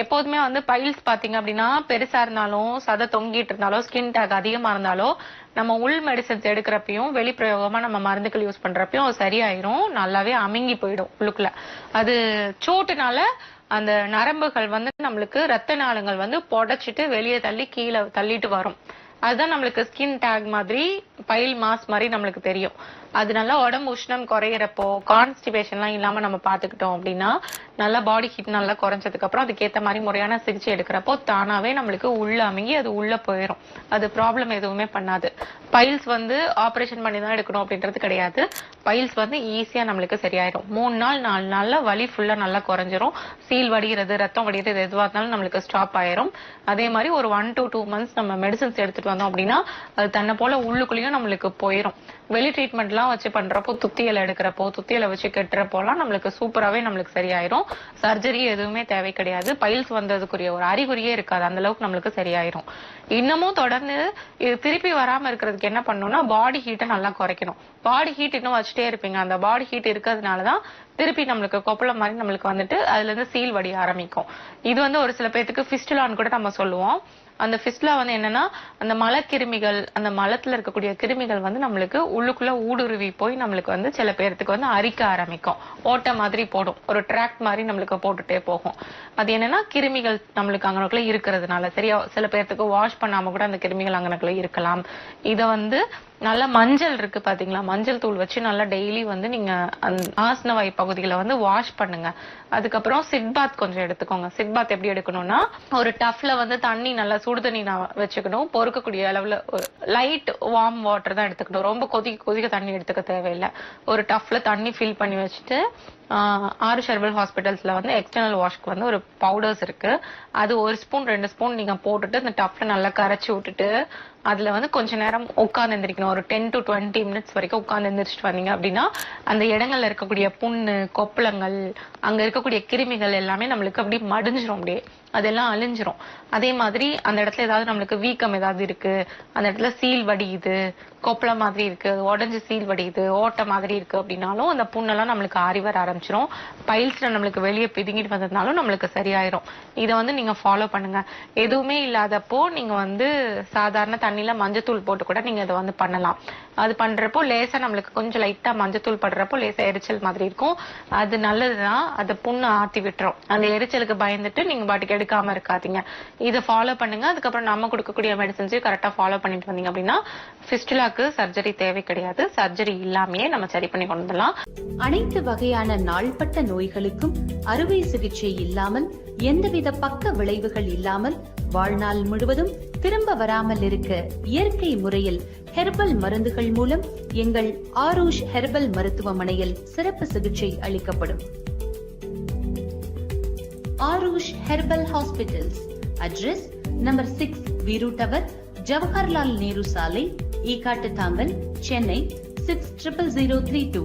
எப்போதுமே வந்து பைல்ஸ் பாத்தீங்க அப்படின்னா பெருசா இருந்தாலும் சதை தொங்கிட்டு இருந்தாலும் ஸ்கின் டேக் அதிகமா இருந்தாலும் நம்ம உள் மெடிசன்ஸ் எடுக்கிறப்பையும் வெளிப்பிரயோகமா நம்ம மருந்துகள் யூஸ் பண்றப்பையும் சரியாயிரும். நல்லாவே அமுங்கி போயிடும் உள்ளுக்குள்ள. அது சூட்டுனால அந்த நரம்புகள் வந்து நம்மளுக்கு ரத்த நாளங்கள் வந்து புடைச்சிட்டு வெளியே தள்ளி கீழே தள்ளிட்டு வரும். அதுதான் நம்மளுக்கு ஸ்கின் டேக் மாதிரி பைல் மாஸ் மாதிரி நம்மளுக்கு தெரியும். அதனால உடம்பு உஷ்ணம் குறையிறப்போ கான்ஸ்டிபேஷன்லாம் இல்லாம நம்ம பாத்துக்கிட்டோம் அப்படின்னா நல்லா பாடி ஹீட் நல்லா குறைஞ்சதுக்கு அப்புறம் அதுக்கேத்த மாதிரி முறையான சிகிச்சை எடுக்கிறப்போ தானாவே நம்மளுக்கு உள்ள அமைங்கி அது உள்ள போயிடும் அது ப்ராப்ளம் எதுவுமே பண்ணாது. பைல்ஸ் வந்து ஆபரேஷன் பண்ணி தான் எடுக்கணும் அப்படின்றது கிடையாது. பைல்ஸ் வந்து ஈஸியா நம்மளுக்கு சரியாயிடும் மூணு நாள் நாலு நாள்ல வலி ஃபுல்லா நல்லா குறைஞ்சிரும். சீல் வடிகிறது ரத்தம் வடிகிறது எதுவா இருந்தாலும் நம்மளுக்கு ஸ்டாப் ஆயிரும். அதே மாதிரி ஒரு ஒன் டு டூ மந்த்ஸ் நம்ம மெடிசன்ஸ் எடுத்துட்டு வந்தோம் அப்படின்னா அது தன்னை போல உள்ளுக்குள்ளேயும் நம்மளுக்கு போயிடும் வெளி ட்ரீட்மெண்ட்லாம் வச்சு பண்றப்போ துத்தியலை எடுக்கிறப்போ துத்தியலை வச்சு கெட்டுறப்போலாம் நம்மளுக்கு சூப்பராகவே நம்மளுக்கு சரியாயிரும். சர்ஜரி எதுவுமே தேவை கிடையாது. பைல்ஸ் வந்ததுக்குரிய ஒரு அறிகுறியே இருக்காது. அந்த அளவுக்கு நம்மளுக்கு சரியாயிரும். இன்னமும் தொடர்ந்து இது திருப்பி வராம இருக்கிறதுக்கு என்ன பண்ணணும்னா பாடி ஹீட்டை நல்லா குறைக்கணும். பாடி ஹீட் இன்னும் வச்சுட்டே இருப்பீங்க. அந்த பாடி ஹீட் இருக்கிறதுனால தான் திருப்பி நம்மளுக்கு கொப்பளம் மாதிரி நம்மளுக்கு வந்துட்டு அதுல இருந்து சீல் வடிய ஆரம்பிக்கும். இது வந்து ஒரு சில பேர்த்துக்கு ஃபிஸ்டுலான்னு கூட நம்ம சொல்லுவோம். அந்த ஃபிஸ்ட்லா வந்து என்னன்னா அந்த மலக்கிருமிகள் அந்த மலத்துல இருக்கக்கூடிய கிருமிகள் வந்து நம்மளுக்கு உள்ளுக்குள்ள ஊடுருவி போய் நம்மளுக்கு வந்து சில பேர்த்துக்கு வந்து அரிக்க ஆரம்பிக்கும். ஓட்டை மாதிரி போடும். ஒரு ட்ராக் மாதிரி நம்மளுக்கு போட்டுட்டே போகும். அது என்னன்னா கிருமிகள் நம்மளுக்கு அங்கனக்குள்ள இருக்கிறதுனால. சரியா? சில பேர்த்துக்கு வாஷ் பண்ணாம கூட அந்த கிருமிகள் அங்கனக்குள்ள இருக்கலாம். இத வந்து நல்லா மஞ்சள் இருக்கு பாத்தீங்களா? மஞ்சள் தூள் வச்சு நல்லா டெய்லி வந்து நீங்க அந்த ஆசனவாய் பகுதியில வந்து வாஷ் பண்ணுங்க. அதுக்கப்புறம் சிட் பாத் கொஞ்சம் எடுத்துக்கோங்க. சிட் பாத் எப்படி எடுக்கணும்னா ஒரு டஃப்ல வந்து தண்ணி நல்லா சுடு தண்ணி நான் வச்சுக்கணும். பொறுக்கக்கூடிய அளவுல லைட் வார்ம் வாட்டர் தான் எடுத்துக்கணும். ரொம்ப கொதிக்க கொதிக்க தண்ணி எடுத்துக்க தேவையில்லை. ஒரு டஃப்ல தண்ணி ஃபில் பண்ணி வச்சுட்டு ஆறு ஷெர்பல் ஹாஸ்பிட்டல்ஸ்ல வந்து எக்ஸ்டர்னல் வாஷ்க்கு வந்து ஒரு பவுடர்ஸ் இருக்கு. அது ஒரு ஸ்பூன் ரெண்டு ஸ்பூன் நீங்க போட்டுட்டு இந்த டஃப்ல நல்லா கரைச்சி விட்டுட்டு அதுல வந்து கொஞ்ச நேரம் உட்கார்ந்து எந்திரிக்கணும். ஒரு டென் டு டுவெண்ட்டி மினிட்ஸ் வரைக்கும் உட்கார்ந்து எந்திரிச்சிட்டு வந்தீங்க அப்படின்னா அந்த இடங்கள்ல இருக்கக்கூடிய புண்ணு கொப்பளங்கள் அங்க இருக்கக்கூடிய கிருமிகள் எல்லாமே நம்மளுக்கு அப்படியே மடிஞ்சிரும் அப்படியே. அதெல்லாம் அழிஞ்சிரும். அதே மாதிரி அந்த இடத்துல ஏதாவது நம்மளுக்கு வீக்கம் ஏதாவது இருக்கு அந்த இடத்துல சீல் வடியுது கொப்பளம் மாதிரி இருக்கு உடஞ்சு சீல் வடியுது ஓட்டை மாதிரி இருக்கு அப்படின்னாலும் அந்த புண்ணெல்லாம் நம்மளுக்கு ஆறி வர ஆரம்பிச்சிரும். பைல்ஸ்ல நம்மளுக்கு வெளியே பிதுங்கிட்டு வந்ததுனாலும் நம்மளுக்கு சரியாயிரும். இதை வந்து நீங்க ஃபாலோ பண்ணுங்க. எதுவுமே இல்லாதப்போ நீங்க வந்து சாதாரண தண்ணியில மஞ்சத்தூள் போட்டு கூட நீங்க இதை வந்து பண்ணலாம். அது பண்றப்போ லேசா நம்மளுக்கு கொஞ்சம் லைட்டா மஞ்சத்தூள் படுறப்போ லேசா எரிச்சல் மாதிரி இருக்கும். அது நல்லதுதான். அதை புண்ணு ஆத்தி விட்டுரும். அந்த எரிச்சலுக்கு பயந்துட்டு நீங்க பாட்டுக்கு எடுக்காம இருக்காதீங்க. இதை ஃபாலோ பண்ணுங்க. அதுக்கப்புறம் நம்ம கொடுக்கக்கூடிய மெடிசன்ஸையும் கரெக்டா ஃபாலோ பண்ணிட்டு வந்தீங்க அப்படின்னா ஃபிஸ்டுலாக்கு சர்ஜரி தேவை கிடையாது. சர்ஜரி இல்லாமயே நம்ம சரி பண்ணி கொண்டு வரலாம் அனைத்து வகையான நாள்பட்ட நோய்களுக்கும் அறுவை சிகிச்சை இல்லாமல் எந்தவித பக்க விளைவுகள் இல்லாமல் வாழ்நாள் முழுவதும் திரும்ப வராமல் இருக்க இயற்கை முறையில் ஹெர்பல் மருந்துகள் மூலம் எங்கள் ஆரூஷ் ஹெர்பல் மருத்துவமனையில் சிறப்பு சிகிச்சை அளிக்கப்படும். Aarush herbal hospitals. Address number six Veeru tower Jawaharlal Nehru சாலை Ekkattu Thangal Chennai six triple zero three two.